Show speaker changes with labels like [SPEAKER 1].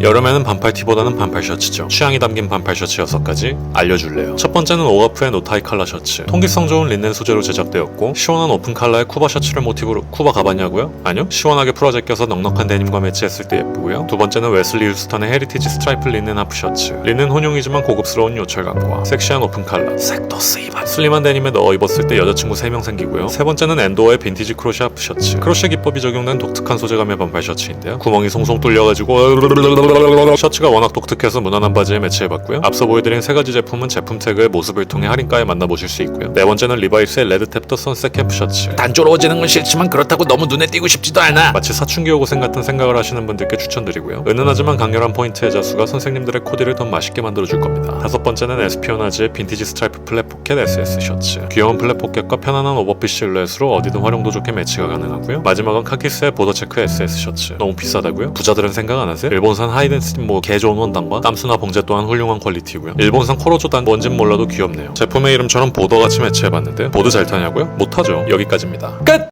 [SPEAKER 1] 여름에는 반팔 티보다는 반팔 셔츠죠. 취향이 담긴 반팔 셔츠 6가지 알려줄래요. 첫 번째는 오가프의 노타이 칼라 셔츠. 통기성 좋은 린넨 소재로 제작되었고 시원한 오픈 칼라의 쿠바 셔츠를 모티브로 쿠바 가봤냐고요? 아니요. 시원하게 풀어제 껴서 넉넉한 데님과 매치했을 때 예쁘고요. 두 번째는 웨슬리 휴스턴의 헤리티지 스트라이프 린넨 하프 셔츠. 린넨 혼용이지만 고급스러운 요철감과 섹시한 오픈 칼라. 색도스 입안. 슬림한 데님에 넣어 입었을 때 여자친구 3명 생기고요. 세 번째는 엔도어의 빈티지 크로셰 하프 셔츠. 크로셰 기법이 적용된 독특한 소재감의 반팔 셔츠인데요. 구멍이 송송 뚫려가지고 셔츠가 워낙 독특해서 무난한 바지에 매치해봤고요. 앞서 보여드린 세 가지 제품은 제품 태그의 모습을 통해 할인가에 만나보실 수 있고요. 네 번째는 리바이스의 레드탭더 선셋 캐프 셔츠.
[SPEAKER 2] 단조로워지는 건 싫지만 그렇다고 너무 눈에 띄고 싶지도 않아.
[SPEAKER 1] 마치 사춘기 호고생 같은 생각을 하시는 분들께 추천드리고요. 은은하지만 강렬한 포인트의 자수가 선생님들의 코디를 더 맛있게 만들어줄 겁니다. 다섯 번째는 에스피오나즈의 빈티지 스트라이프 플랫 포켓 SS 셔츠. 귀여운 플랫 포켓과 편안한 오버핏 실루엣으로 어디든 활용도 좋게 매치가 가능하고요. 마지막은 카키스의 보더 체크 SS 셔츠. 너무 비싸다고요? 부자들은 생각 안 하세요? 일본산 하이덴스틴 뭐 개 좋은 원단과 땀수나 봉제 또한 훌륭한 퀄리티고요. 일본산 코로조단 뭔진 몰라도 귀엽네요. 제품의 이름처럼 보더같이 매치해봤는데 보드 잘 타냐고요? 못하죠. 여기까지입니다. 끝!